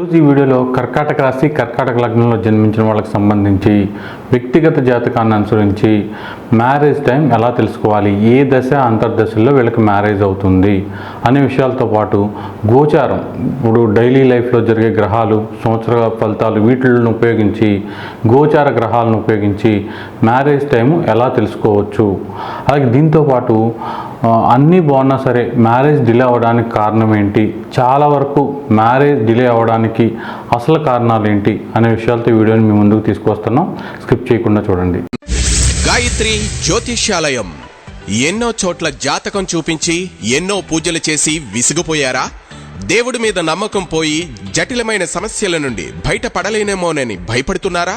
ఈరోజు ఈ వీడియోలో కర్కాటక రాశి కర్కాటక లగ్నంలో జన్మించిన వాళ్ళకి సంబంధించి వ్యక్తిగత జాతకాన్ని అనుసరించి మ్యారేజ్ టైం ఎలా తెలుసుకోవాలి? ఏ దశ అంతర్దశల్లో వీళ్ళకి మ్యారేజ్ అవుతుంది? అనే విషయాలతో పాటు గోచారం. ఇప్పుడు డైలీ లైఫ్లో జరిగే గ్రహాలు సంవత్సర ఫలితాలు వీటిలను ఉపయోగించి గోచార గ్రహాలను ఉపయోగించి మ్యారేజ్ టైము ఎలా తెలుసుకోవచ్చు? అలాగే దీంతో పాటు అన్నీ బాగున్నా సరే మ్యారేజ్ డిలే అవ్వడానికి కారణం ఏంటి? చాలా వరకు మ్యారేజ్ డిలే అవ్వడానికి అసలు కారణాలు ఏంటి అనే విషయాలతో వీడియోని మీ ముందుకు తీసుకొస్తున్నాం స్కిప్ చేయకుండా చూడండి. గాయత్రి జ్యోతిష్యాలయం. ఎన్నో చోట్ల జాతకం చూపించి ఎన్నో పూజలు చేసి విసిగిపోయారా? దేవుడి మీద నమ్మకం పోయి జటిలమైన సమస్యల నుండి బయటపడలేనేమోనని భయపడుతున్నారా?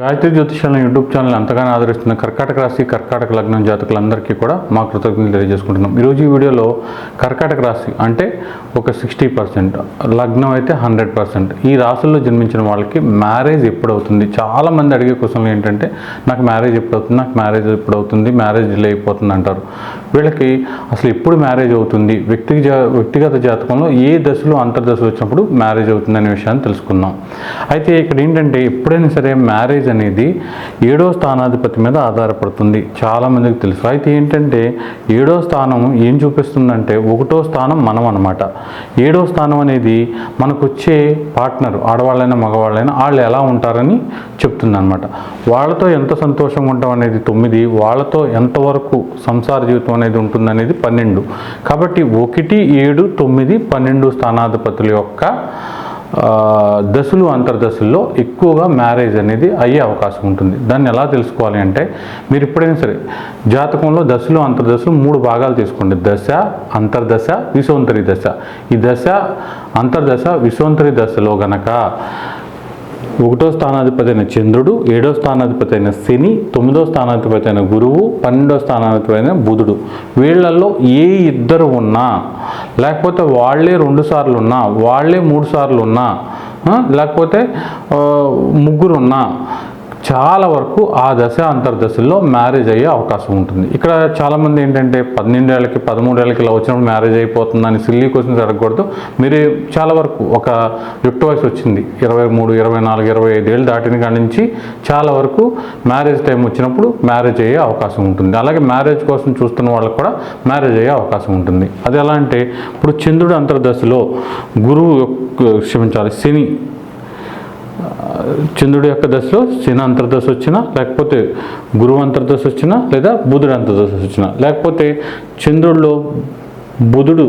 గాయత్రి జ్యోతిషాలను యూట్యూబ్ ఛానల్ అంతగానో ఆదరిస్తున్న కర్కాటక రాశి కర్కాటక లగ్నం జాతకులందరికీ కూడా మా కృతజ్ఞతలు తెలియజేసుకుంటున్నాం. ఈరోజు ఈ వీడియోలో కర్కాటక రాశి అంటే ఒక సిక్స్టీ పర్సెంట్ లగ్నం అయితే హండ్రెడ్ పర్సెంట్. ఈ రాశుల్లో జన్మించిన వాళ్ళకి మ్యారేజ్ ఎప్పుడవుతుంది? చాలామంది అడిగే క్వశ్చన్లు ఏంటంటే నాకు మ్యారేజ్ ఎప్పుడవుతుంది? నాకు మ్యారేజ్ ఎప్పుడవుతుంది? మ్యారేజ్ డిలే అయిపోతుంది అంటారు. వీళ్ళకి అసలు ఎప్పుడు మ్యారేజ్ అవుతుంది? వ్యక్తి జా- వ్యక్తిగత జాతకంలో ఏ దశలో అంతర్దశలు వచ్చినప్పుడు మ్యారేజ్ అవుతుంది అనే విషయాన్ని తెలుసుకుందాం. అయితే ఇక్కడ ఏంటంటే ఎప్పుడైనా సరే మ్యారేజ్ అనేది ఏడో స్థానాధిపతి మీద ఆధారపడుతుంది. చాలామందికి తెలుసు. అయితే ఏంటంటే ఏడో స్థానం ఏం చూపిస్తుందంటే ఒకటో స్థానం మనం అనమాట ఏడో స్థానం అనేది మనకు వచ్చే పార్ట్నర్ ఆడవాళ్ళైనా మగవాళ్ళైనా వాళ్ళు ఎలా ఉంటారని చెప్తుంది అనమాట వాళ్ళతో ఎంత సంతోషంగా ఉంటాం అనేది తొమ్మిది వాళ్ళతో ఎంతవరకు సంసార జీవితం అనేది ఉంటుంది అనేది పన్నెండు. కాబట్టి ఒకటి ఏడు తొమ్మిది పన్నెండు స్థానాధిపతుల యొక్క దశలు అంతర్దశల్లో ఎక్కువగా మ్యారేజ్ అనేది అయ్యే అవకాశం ఉంటుంది. దాన్ని ఎలా తెలుసుకోవాలి అంటే మీరు ఎప్పుడైనా సరే జాతకంలో దశలు అంతర్దశలు మూడు భాగాలు తీసుకోండి. దశ అంతర్దశ విశ్వంతరి దశ. ఈ దశ అంతర్దశ విశ్వంతరి దశలో గనక ఒకటో స్థానాధిపతి అయిన చంద్రుడు ఏడో స్థానాధిపతి అయిన శని తొమ్మిదో స్థానాధిపతి అయిన గురువు పన్నెండో స్థానాధిపతి అయిన బుధుడు. వీళ్ళల్లో ఏ ఇద్దరు ఉన్నా లేకపోతే వాళ్ళే రెండు సార్లు ఉన్నా వాళ్ళే మూడు సార్లు ఉన్నా లేకపోతే ముగ్గురున్నా ముగ్గురు ఉన్నా చాలా వరకు ఆ దశ అంతర్దశల్లో మ్యారేజ్ అయ్యే అవకాశం ఉంటుంది. ఇక్కడ చాలామంది ఏంటంటే పన్నెండేళ్ళకి పదమూడేళ్ళకి ఇలా వచ్చినప్పుడు మ్యారేజ్ అయిపోతుందని సిల్లీ క్వశ్చన్స్ అడగకూడదు. మీరు చాలా వరకు ఒక యుక్త వయసు వచ్చింది. ఇరవై మూడు ఇరవై నాలుగు ఇరవై ఐదు ఏళ్ళు దాటిన కాడి నుంచి చాలా వరకు మ్యారేజ్ టైం వచ్చినప్పుడు మ్యారేజ్ అయ్యే అవకాశం ఉంటుంది. అలాగే మ్యారేజ్ కోసం చూస్తున్న వాళ్ళకి కూడా మ్యారేజ్ అయ్యే అవకాశం ఉంటుంది. అది ఎలా అంటే ఇప్పుడు చంద్రుడు అంతర్దశలో గురువు యొక్క క్షమించాలి శని చంద్రుడి యొక్క దశలో శని అంతర్దశ వచ్చినా లేకపోతే గురువు అంతర్దశ వచ్చినా లేదా బుధుడు అంతర్దశ వచ్చినా. లేకపోతే చంద్రుడిలో బుధుడు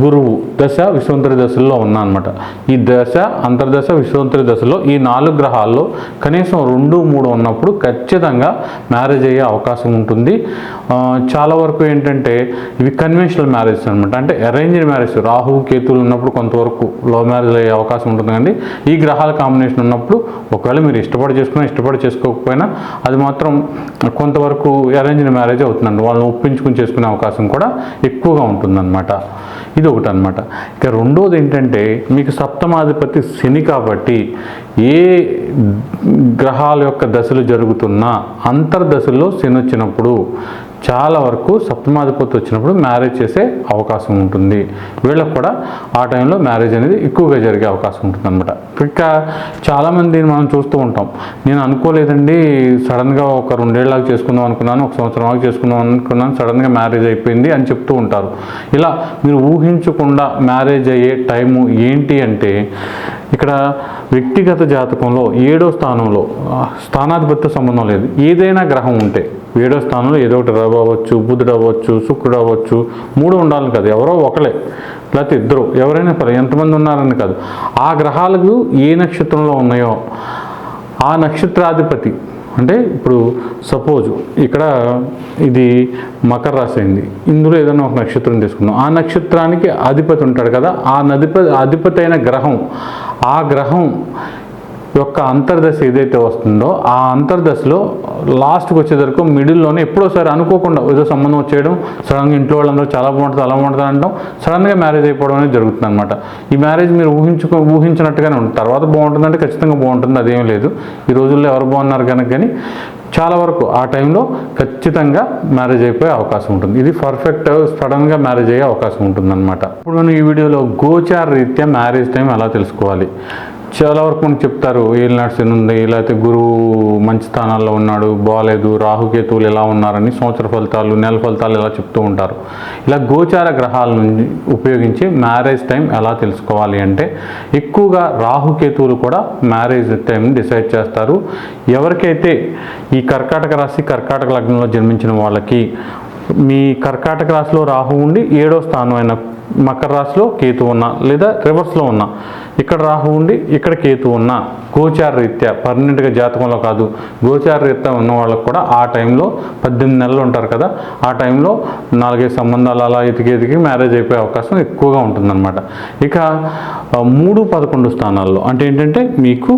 గురువు దశ విశ్వంతరి దశల్లో ఉన్నా అనమాట ఈ దశ అంతర్దశ విశ్వంతరి దశలో ఈ నాలుగు గ్రహాల్లో కనీసం రెండు మూడు ఉన్నప్పుడు ఖచ్చితంగా మ్యారేజ్ అయ్యే అవకాశం ఉంటుంది. చాలా వరకు ఏంటంటే ఇవి కన్వెన్షనల్ మ్యారేజ్ అనమాట అంటే అరేంజ్డ్ మ్యారేజ్ రాహు కేతువులు ఉన్నప్పుడు కొంతవరకు లవ్ మ్యారేజ్ అయ్యే అవకాశం ఉంటుంది. కానీ ఈ గ్రహాల కాంబినేషన్ ఉన్నప్పుడు ఒకవేళ మీరు ఇష్టపడి చేసుకున్నా ఇష్టపడి చేసుకోకపోయినా అది మాత్రం కొంతవరకు అరేంజ్డ్ మ్యారేజ్ అవుతుందండి వాళ్ళని ఒప్పించుకుని చేసుకునే అవకాశం కూడా ఎక్కువగా ఉంటుందన్నమాట. ఇది ఒకటి అనమాట ఇక రెండోది ఏంటంటే మీకు సప్తమాధిపతి శని కాబట్టి ఏ గ్రహాల యొక్క దశలు జరుగుతున్నా అంతర్దశల్లో శని వచ్చినప్పుడు చాలా వరకు సప్తమాధిపతి వచ్చినప్పుడు మ్యారేజ్ చేసే అవకాశం ఉంటుంది. వీళ్ళకి కూడా ఆ టైంలో మ్యారేజ్ అనేది ఎక్కువగా జరిగే అవకాశం ఉంటుంది అనమాట ఇంకా చాలామంది మనం చూస్తూ ఉంటాం. నేను అనుకోలేదండి సడన్గా ఒక రెండేళ్ళకి చేసుకుందాం అనుకున్నాను ఒక సంవత్సరం ఆగి చేసుకుందాం అనుకున్నాను సడన్గా మ్యారేజ్ అయిపోయింది అని చెప్తూ ఉంటారు. ఇలా మీరు ఊహించకుండా మ్యారేజ్ అయ్యే టైము ఏంటి అంటే ఇక్కడ వ్యక్తిగత జాతకంలో ఏడో స్థానంలో స్థానాధిపత్య సంబంధం లేదు. ఏదైనా గ్రహం ఉంటే ఏడో స్థానంలో ఏదో ఒకటి రవి అవ్వచ్చు బుధుడు అవ్వచ్చు శుక్రుడు అవ్వచ్చు మూడు ఉండాలని కాదు. ఎవరో ఒకలే లేకపోతే ఇద్దరు ఎవరైనా సరే ఎంతమంది ఉన్నారని కాదు. ఆ గ్రహాలకు ఏ నక్షత్రంలో ఉన్నాయో ఆ నక్షత్రాధిపతి అంటే ఇప్పుడు సపోజ్ ఇక్కడ ఇది మకర రాశి అయింది. ఇందులో ఏదైనా ఒక నక్షత్రం తీసుకున్నాం ఆ నక్షత్రానికి అధిపతి ఉంటాడు కదా ఆ నధిపతి అధిపతి అయిన గ్రహం ఆ గ్రహం యొక్క అంతర్దశ ఏదైతే వస్తుందో ఆ అంతర్దశలో లాస్ట్కి వచ్చేసరికి మిడిల్లోనే ఎప్పుడోసారి అనుకోకుండా ఏదో సంబంధం వచ్చేయడం సడన్గా ఇంట్లో వాళ్ళందరూ చాలా బాగుంటుంది అలా బాగుంటుంది అంటాం సడన్గా మ్యారేజ్ అయిపోవడం అనేది జరుగుతుంది అనమాట ఈ మ్యారేజ్ మీరు ఊహించుకో ఊహించినట్టుగానే ఉంటుంది. తర్వాత బాగుంటుందంటే ఖచ్చితంగా బాగుంటుంది అదేం లేదు. ఈ రోజుల్లో ఎవరు బాగున్నారు కనుక కానీ చాలా వరకు ఆ టైంలో ఖచ్చితంగా మ్యారేజ్ అయిపోయే అవకాశం ఉంటుంది. ఇది పర్ఫెక్ట్ సడన్గా మ్యారేజ్ అయ్యే అవకాశం ఉంటుంది అనమాట ఇప్పుడు మనం ఈ వీడియోలో గోచార రీత్యా మ్యారేజ్ టైం ఎలా తెలుసుకోవాలి? చాలా వరకు మనకు చెప్తారు ఏళ్ళు శని ఉంది లేకపోతే గురువు మంచి స్థానాల్లో ఉన్నాడు బాగాలేదు రాహుకేతువులు ఎలా ఉన్నారని సంవత్సర ఫలితాలు నెల ఫలితాలు ఎలా చెప్తూ ఉంటారు. ఇలా గోచార గ్రహాల నుంచి ఉపయోగించి మ్యారేజ్ టైం ఎలా తెలుసుకోవాలి అంటే ఎక్కువగా రాహుకేతువులు కూడా మ్యారేజ్ టైం డిసైడ్ చేస్తారు. ఎవరికైతే ఈ కర్కాటక రాశి కర్కాటక లగ్నంలో జన్మించిన వాళ్ళకి మీ కర్కాటక రాశిలో రాహు ఉండి ఏడో స్థానం అయిన మకర రాశిలో కేతు ఉన్నా లేదా రివర్స్లో ఉన్నా. ఇక్కడ రాహు ఉండి ఇక్కడ కేతు ఉన్నా. గోచార రీత్యా పర్మనెంట్గా జాతకంలో కాదు. గోచార రీత్యా ఉన్న వాళ్ళకు కూడా ఆ టైంలో పద్దెనిమిది నెలలు ఉంటారు కదా. ఆ టైంలో నాలుగైదు సంబంధాలు అలా ఎతికి ఎతికి మ్యారేజ్ అయిపోయే అవకాశం ఎక్కువగా ఉంటుందన్నమాట. ఇక మూడు పదకొండు స్థానాల్లో అంటే ఏంటంటే మీకు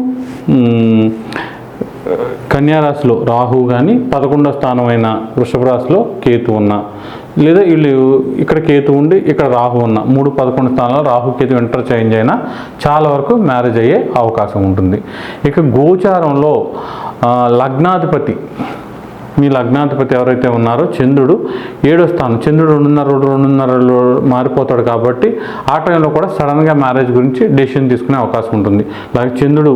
కన్యారాశిలో రాహు కానీ పదకొండో స్థానమైన వృషభ రాశిలో కేతు ఉన్న లేదా వీళ్ళు ఇక్కడ కేతు ఉండి ఇక్కడ రాహు ఉన్న మూడు పదకొండు స్థానాల్లో రాహు కేతు ఇంటర్చేంజ్ అయినా చాలా వరకు మ్యారేజ్ అయ్యే అవకాశం ఉంటుంది. ఇక గోచారంలో లగ్నాధిపతి మీ లగ్నాధిపతి ఎవరైతే ఉన్నారో చంద్రుడు ఏడో స్థానం. చంద్రుడు రెండున్నర రెండున్నరలో మారిపోతాడు కాబట్టి ఆ టైంలో కూడా సడన్గా మ్యారేజ్ గురించి డెసిషన్ తీసుకునే అవకాశం ఉంటుంది. అలాగే చంద్రుడు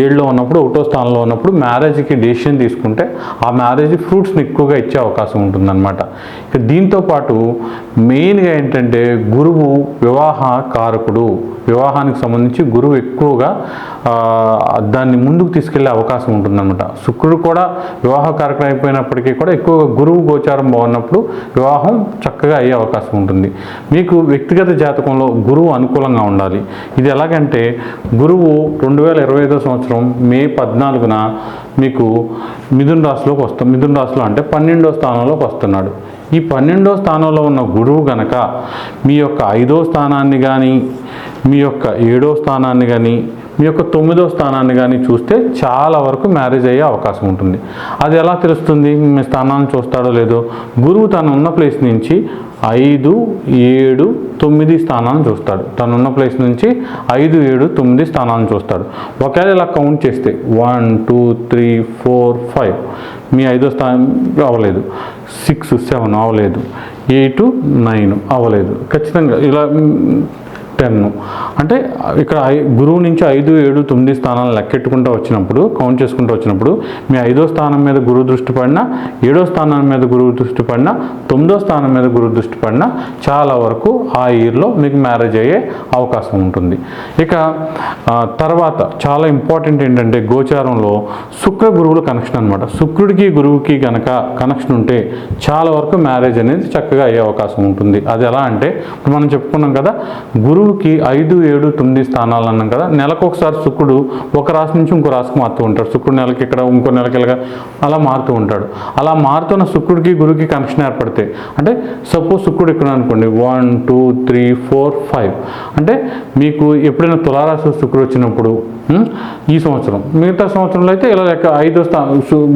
ఏడులో ఉన్నప్పుడు ఒకటో స్థానంలో ఉన్నప్పుడు మ్యారేజ్కి డెసిషన్ తీసుకుంటే ఆ మ్యారేజ్ ఫ్రూట్స్ని ఎక్కువగా ఇచ్చే అవకాశం ఉంటుందన్నమాట. ఇక దీంతో పాటు మెయిన్గా ఏంటంటే గురువు వివాహ కారకుడు. వివాహానికి సంబంధించి గురువు ఎక్కువగా దాన్ని ముందుకు తీసుకెళ్ళే అవకాశం ఉంటుందన్నమాట. శుక్రుడు కూడా వివాహ కార్యక్రమం లేకపోయినప్పటికీ కూడా ఎక్కువగా గురువు గోచారం బాగున్నప్పుడు వివాహం చక్కగా అయ్యే అవకాశం ఉంటుంది. మీకు వ్యక్తిగత జాతకంలో గురువు అనుకూలంగా ఉండాలి. ఇది ఎలాగంటే గురువు రెండు వేల ఇరవై ఐదో సంవత్సరం మే పద్నాలుగున మీకు మిథున్ రాశిలోకి వస్తాం మిథున్ రాశిలో అంటే పన్నెండో స్థానంలోకి వస్తున్నాడు. ఈ పన్నెండో స్థానంలో ఉన్న గురువు గనక మీ యొక్క ఐదో స్థానాన్ని కానీ మీ యొక్క ఏడో స్థానాన్ని కానీ మీ యొక్క తొమ్మిదో స్థానాన్ని కానీ చూస్తే చాలా వరకు మ్యారేజ్ అయ్యే అవకాశం ఉంటుంది. అది ఎలా తెలుస్తుంది? మీ స్థానాన్ని చూస్తాడో లేదో? గురువు తను ఉన్న ప్లేస్ నుంచి ఐదు ఏడు తొమ్మిది స్థానాలను చూస్తాడు. తను ఉన్న ప్లేస్ నుంచి ఐదు ఏడు తొమ్మిది స్థానాలను చూస్తాడు. ఒకవేళ ఇలా కౌంట్ చేస్తే one two three four five. మీ ఐదో స్థానం అవ్వలేదు. సిక్స్ సెవెన్ అవ్వలేదు. ఎయిట్ నైన్ అవ్వలేదు. ఖచ్చితంగా ఇలా టెన్. అంటే ఇక్కడ ఐ- గురువు నుంచి ఐదు ఏడు తొమ్మిది స్థానాలు లెక్కెట్టుకుంటూ వచ్చినప్పుడు కౌంట్ చేసుకుంటూ వచ్చినప్పుడు మీ ఐదో స్థానం మీద గురువు దృష్టి పడినా ఏడో స్థానం మీద గురువు దృష్టి పడినా తొమ్మిదో స్థానం మీద గురువు దృష్టి పడినా చాలా వరకు ఆ ఇయర్లో మీకు మ్యారేజ్ అయ్యే అవకాశం ఉంటుంది. ఇక తర్వాత చాలా ఇంపార్టెంట్ ఏంటంటే గోచారంలో శుక్ర గురువుల కనెక్షన్ అనమాట శుక్రుడికి గురువుకి కనుక కనెక్షన్ ఉంటే చాలా వరకు మ్యారేజ్ అనేది చక్కగా అయ్యే అవకాశం ఉంటుంది. అది ఎలా అంటే మనం చెప్పుకున్నాం కదా గురువు గురువుకి ఐదు ఏడు తొమ్మిది స్థానాలు అన్నాం కదా. నెలకు ఒకసారి శుక్రుడు ఒక రాశి నుంచి ఇంకో రాశికి మారుతూ ఉంటాడు. శుక్రుడు నెలకి ఇక్కడ ఇంకో నెలకి ఇలాగా అలా మారుతూ ఉంటాడు. అలా మారుతున్న శుక్రుడికి గురువుకి కనెక్షన్ ఏర్పడితే అంటే సపోజ్ శుక్రుడు ఇక్కడ అనుకోండి one two three four five. అంటే మీకు ఎప్పుడైనా తులారాశి శుక్రుడు వచ్చినప్పుడు ఈ సంవత్సరం మిగతా సంవత్సరంలో అయితే ఇలా లెక్క ఐదో స్థా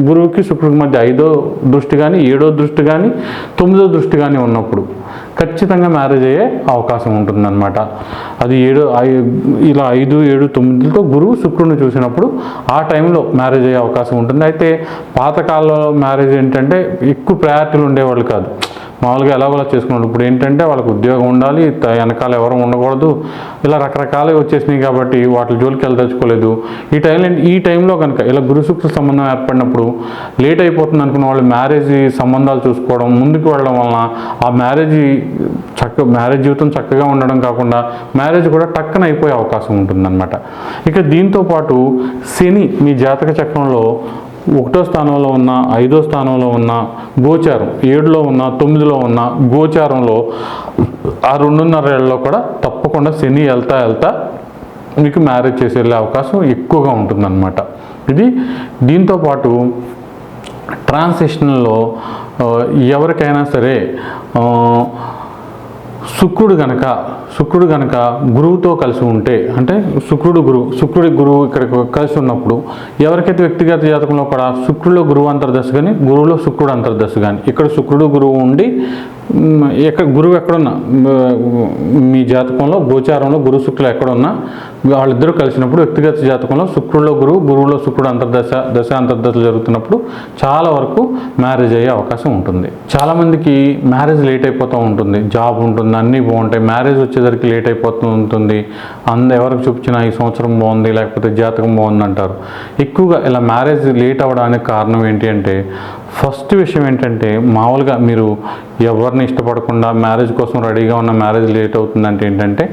గురువుకి శుక్రుడికి మధ్య ఐదో దృష్టి కానీ ఏడో దృష్టి కానీ తొమ్మిదో దృష్టి కానీ ఉన్నప్పుడు ఖచ్చితంగా మ్యారేజ్ అయ్యే అవకాశం ఉంటుందన్నమాట. అది ఏడు ఇలా ఐదు ఏడు తొమ్మిదితో గురువు శుక్రుడిని చూసినప్పుడు ఆ టైంలో మ్యారేజ్ అయ్యే అవకాశం ఉంటుంది. అయితే పాతకాలంలో మ్యారేజ్ ఏంటంటే ఎక్కువ ప్రయారిటీలు ఉండేవాళ్ళు కాదు. మామూలుగా ఎలాగోలా చేసుకున్నాడు. ఇప్పుడు ఏంటంటే వాళ్ళకి ఉద్యోగం ఉండాలి వెనకాల ఎవరు ఉండకూడదు. ఇలా రకరకాలే వచ్చేసినాయి కాబట్టి వాటి జోలికి వెళ్ళదలుచుకోలేదు. ఈ టైం ఈ టైంలో కనుక ఇలా గురు శుక్ర సంబంధం ఏర్పడినప్పుడు లేట్ అయిపోతుంది అనుకున్న వాళ్ళు మ్యారేజ్ సంబంధాలు చూసుకోవడం ముందుకు వెళ్ళడం వలన ఆ మ్యారేజ్ చక్క మ్యారేజ్ జీవితం చక్కగా ఉండడం కాకుండా మ్యారేజ్ కూడా టక్కన అయిపోయే అవకాశం ఉంటుందన్నమాట. ఇక దీంతో పాటు శని మీ జాతక చక్రంలో ఒకటో స్థానంలో ఉన్న ఐదో స్థానంలో ఉన్న గోచారం ఏడులో ఉన్న తొమ్మిదిలో ఉన్న గోచారంలో ఆ రెండున్నర ఏళ్ళలో కూడా తప్పకుండా శని వెళ్తా వెళ్తా మీకు మ్యారేజ్ చేసి వెళ్ళే అవకాశం ఎక్కువగా ఉంటుందన్నమాట. ఇది దీంతో పాటు ట్రాన్సిషన్లో ఎవరికైనా సరే శుక్రుడు గనక శుక్రుడు గనక గురువుతో కలిసి ఉంటే అంటే శుక్రుడు గురువు శుక్రుడి గురువు ఇక్కడ కలిసి ఉన్నప్పుడు ఎవరికైతే వ్యక్తిగత జాతకంలో కూడా శుక్రుడిలో గురువు అంతర్దశ కానీ గురువులో శుక్రుడు అంతర్దశ కానీ ఇక్కడ శుక్రుడు గురువు ఉండి ఎక్కడ గురువు ఎక్కడున్నా మీ జాతకంలో గోచారంలో గురు శుక్రులు ఎక్కడున్నా వాళ్ళిద్దరూ కలిసినప్పుడు వ్యక్తిగత జాతకంలో శుక్రుల్లో గురువు గురువులో శుక్రుడు అంతర్దశ దశ అంతర్దశలు జరుగుతున్నప్పుడు చాలా వరకు మ్యారేజ్ అయ్యే అవకాశం ఉంటుంది. చాలామందికి మ్యారేజ్ లేట్ అయిపోతూ ఉంటుంది. జాబ్ ఉంటుంది అన్నీ బాగుంటాయి. మ్యారేజ్ వచ్చేసరికి లేట్ అయిపోతూ ఉంటుంది. అంద ఎవరికి చూపించినా ఈ సంవత్సరం బాగుంది లేకపోతే జాతకం బాగుంది అంటారు ఎక్కువగా ఇలా మ్యారేజ్ లేట్ అవ్వడానికి కారణం ఏంటి అంటే ఫస్ట్ విషయం ఏంటంటే మామూలుగా మీరు ఎవరిని ఇష్టపడకుండా మ్యారేజ్ కోసం రెడీగా ఉన్న మ్యారేజ్ లేట్ అవుతుందంటే ఏంటంటే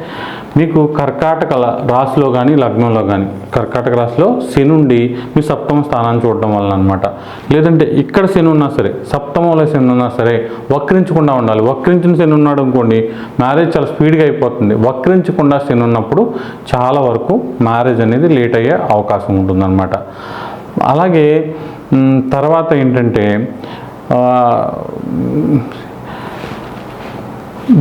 మీకు కర్కాటక రాశిలో కానీ లగ్నంలో కానీ కర్కాటక రాశిలో శని ఉండి మీ సప్తమ స్థానాన్ని చూడడం వలన అనమాట లేదంటే ఇక్కడ శని ఉన్నా సరే సప్తమంలో శని ఉన్నా సరే వక్రించకుండా ఉండాలి. వక్రించిన శని ఉన్నాడు అనుకోండి మ్యారేజ్ చాలా స్పీడ్గా అయిపోతుంది. వక్రించకుండా శని ఉన్నప్పుడు చాలా వరకు మ్యారేజ్ అనేది లేట్ అయ్యే అవకాశం ఉంటుందన్నమాట. అలాగే తర్వాత ఏంటంటే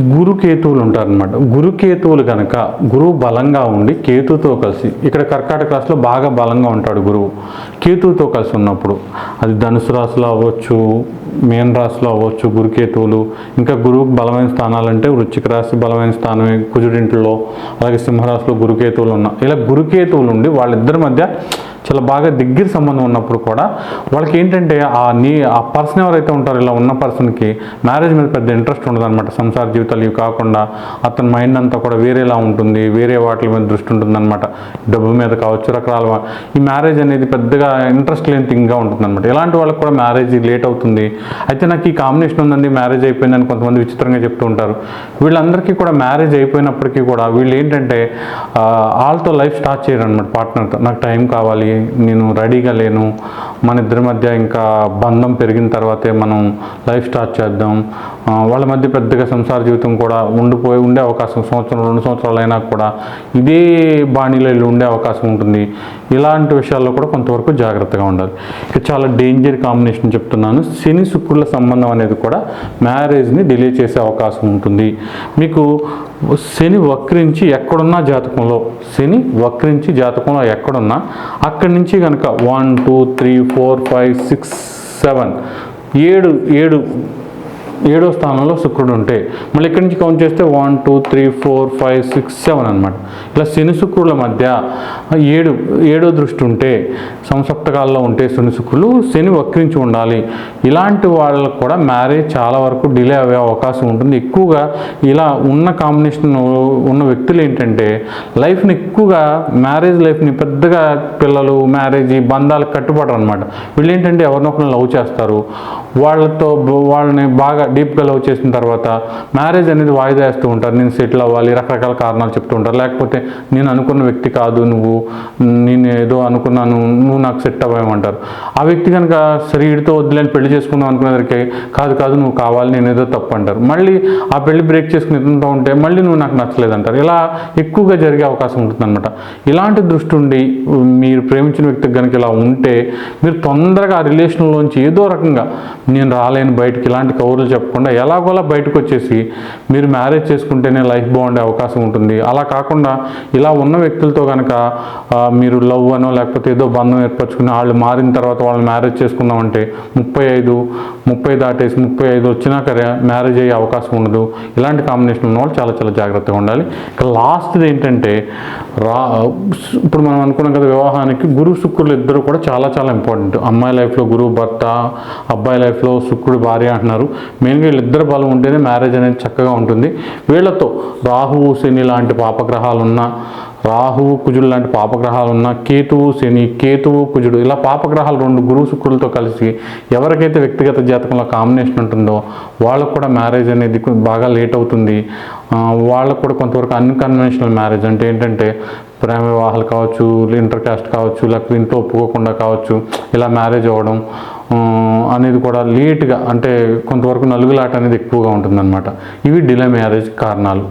గురుకేతువులు ఉంటారనమాట గురుకేతువులు కనుక గురువు బలంగా ఉండి కేతుతో కలిసి ఇక్కడ కర్కాటక రాశిలో బాగా బలంగా ఉంటాడు గురువు. కేతువుతో కలిసి ఉన్నప్పుడు అది ధనుసు రాశిలో అవ్వచ్చు మేన్ రాశిలో అవ్వచ్చు గురుకేతువులు ఇంకా గురువుకు బలమైన స్థానాలు అంటే వృచ్చిక రాశి బలమైన స్థానమే కుజుడింట్లో అలాగే సింహరాశిలో గురుకేతువులు ఉన్న ఇలా గురుకేతువులు ఉండి వాళ్ళిద్దరి మధ్య చాలా బాగా దగ్గర సంబంధం ఉన్నప్పుడు కూడా వాళ్ళకి ఏంటంటే ఆ నీ ఆ పర్సన్ ఎవరైతే ఉంటారో ఇలా ఉన్న పర్సన్కి మ్యారేజ్ మీద పెద్ద ఇంట్రెస్ట్ ఉండదన్నమాట. సంసార జీవితాలు ఇవి కాకుండా అతని మైండ్ అంతా కూడా వేరేలా ఉంటుంది వేరే వాటి మీద దృష్టి ఉంటుందన్నమాట. డబ్బు మీద కావచ్చు రకరకాల ఈ మ్యారేజ్ అనేది పెద్దగా ఇంట్రెస్ట్ లేని థింగ్గా ఉంటుందన్నమాట. ఇలాంటి వాళ్ళకి కూడా మ్యారేజ్ లేట్ అవుతుంది. అయితే నాకు ఈ కాంబినేషన్ ఉందండి మ్యారేజ్ అయిపోయిందని కొంతమంది విచిత్రంగా చెప్తూ ఉంటారు. వీళ్ళందరికీ కూడా మ్యారేజ్ అయిపోయినప్పటికీ కూడా వీళ్ళు ఏంటంటే వాళ్ళతో లైఫ్ స్టార్ట్ చేయరు అనమాట పార్ట్నర్తో. నాకు టైం కావాలి నేను రెడీగా లేను. మన ఇద్దరి మధ్య ఇంకా బంధం పెరిగిన తర్వాతే మనం లైఫ్ స్టార్ట్ చేద్దాం. వాళ్ళ మధ్య పెద్దగా సంసార జీవితం కూడా ఉండిపోయి ఉండే అవకాశం సంవత్సరం రెండు సంవత్సరాలు అయినా కూడా ఇదే బాణీలో వీళ్ళు ఉండే అవకాశం ఉంటుంది. ఇలాంటి విషయాల్లో కూడా కొంతవరకు జాగ్రత్తగా ఉండాలి. ఇక చాలా డేంజర్ కాంబినేషన్ చెప్తున్నాను. శని శుక్రుల సంబంధం అనేది కూడా మ్యారేజ్ని డిలే చేసే అవకాశం ఉంటుంది. మీకు శని వక్రించి ఎక్కడున్నా జాతకంలో శని వక్రించి జాతకంలో ఎక్కడున్నా అక్కడి నుంచి కనుక one two three four five six seven ఏడు ఏడు ఏడో స్థానంలో శుక్రుడు ఉంటే మళ్ళీ ఇక్కడి నుంచి కౌంట్ చేస్తే one two three four five six seven అనమాట ఇలా శని శుక్రుల మధ్య ఏడు ఏడో దృష్టి ఉంటే సంసప్తకాల్లో ఉంటే శని శుక్రులు శని వక్రించి ఉండాలి. ఇలాంటి వాళ్ళకు కూడా మ్యారేజ్ చాలా వరకు డిలే అయ్యే అవకాశం ఉంటుంది. ఎక్కువగా ఇలా ఉన్న కాంబినేషన్ ఉన్న వ్యక్తులు ఏంటంటే లైఫ్ని ఎక్కువగా మ్యారేజ్ లైఫ్ని పెద్దగా పిల్లలు మ్యారేజ్ బంధాలకు కట్టుబడరు అనమాట వీళ్ళు ఏంటంటే ఎవరినొకరిని లవ్ చేస్తారు. వాళ్ళతో వాళ్ళని బాగా డీప్గా లవ్ చేసిన తర్వాత మ్యారేజ్ అనేది వాయిదా వేస్తూ ఉంటారు. నేను సెటిల్ అవ్వాలి రకరకాల కారణాలు చెప్తూ ఉంటారు. లేకపోతే నేను అనుకున్న వ్యక్తి కాదు నువ్వు నేను ఏదో అనుకున్నాను నువ్వు నాకు సెట్ అవ్వమంటారు. ఆ వ్యక్తి కనుక సరే వీడితో వద్దులేని పెళ్ళి చేసుకుందాం అనుకునేసరికి కాదు కాదు నువ్వు కావాలి నేను ఏదో తప్పు అంటారు. మళ్ళీ ఆ పెళ్ళి బ్రేక్ చేసుకుని ఇతనితో ఉంటే మళ్ళీ నువ్వు నాకు నచ్చలేదు అంటారు. ఇలా ఎక్కువగా జరిగే అవకాశం ఉంటుందన్నమాట. ఇలాంటి దృష్టి ఉండి మీరు ప్రేమించిన వ్యక్తికి కనుక ఇలా ఉంటే మీరు తొందరగా ఆ రిలేషన్లోంచి ఏదో రకంగా నేను రాలేను బయటకి ఇలాంటి కౌరులు చెప్పకుండా ఎలాగోలా బయటకు వచ్చేసి మీరు మ్యారేజ్ చేసుకుంటేనే లైఫ్ బాగుండే అవకాశం ఉంటుంది. అలా కాకుండా ఇలా ఉన్న వ్యక్తులతో కనుక మీరు లవ్ అనో లేకపోతే ఏదో బంధం ఏర్పరచుకుని వాళ్ళు మారిన తర్వాత వాళ్ళని మ్యారేజ్ చేసుకున్నామంటే ముప్పై ఐదు ముప్పై దాటేసి ముప్పై ఐదు వచ్చినాక మ్యారేజ్ అయ్యే అవకాశం ఉండదు. ఇలాంటి కాంబినేషన్ ఉన్న వాళ్ళు చాలా చాలా జాగ్రత్తగా ఉండాలి. ఇక లాస్ట్ది ఏంటంటే రా ఇప్పుడు మనం అనుకున్నాం కదా వివాహానికి గురు శుక్రులు ఇద్దరు కూడా చాలా చాలా ఇంపార్టెంట్. అమ్మాయి లైఫ్లో గురువు భర్త అబ్బాయి లైఫ్లో శుక్రుడు భార్య అంటున్నారు. మెయిన్గా వీళ్ళిద్దరు బలం ఉంటేనే మ్యారేజ్ అనేది చక్కగా ఉంటుంది. వీళ్ళతో రాహువు శని లాంటి పాపగ్రహాలు ఉన్న రాహువు కుజుడు లాంటి పాపగ్రహాలు ఉన్న కేతువు శని కేతువు కుజుడు ఇలా పాపగ్రహాలు రెండు గురువు శుక్రులతో కలిసి ఎవరికైతే వ్యక్తిగత జాతకంలో కాంబినేషన్ ఉంటుందో వాళ్ళకు కూడా మ్యారేజ్ అనేది బాగా లేట్ అవుతుంది. వాళ్ళకు కూడా కొంతవరకు అన్కన్వెన్షనల్ మ్యారేజ్ అంటే ఏంటంటే ప్రేమ వివాహాలు కావచ్చు ఇంటర్ కాస్ట్ కావచ్చు లేకపోతే ఇంట్లో ఒప్పుకోకుండా కావచ్చు ఇలా మ్యారేజ్ అవ్వడం అనేది కూడా లేట్గా అంటే కొంతవరకు నలుగులాట అనేది ఎక్కువగా ఉంటుందన్నమాట. ఇవి డిలే మ్యారేజ్ కారణాలు.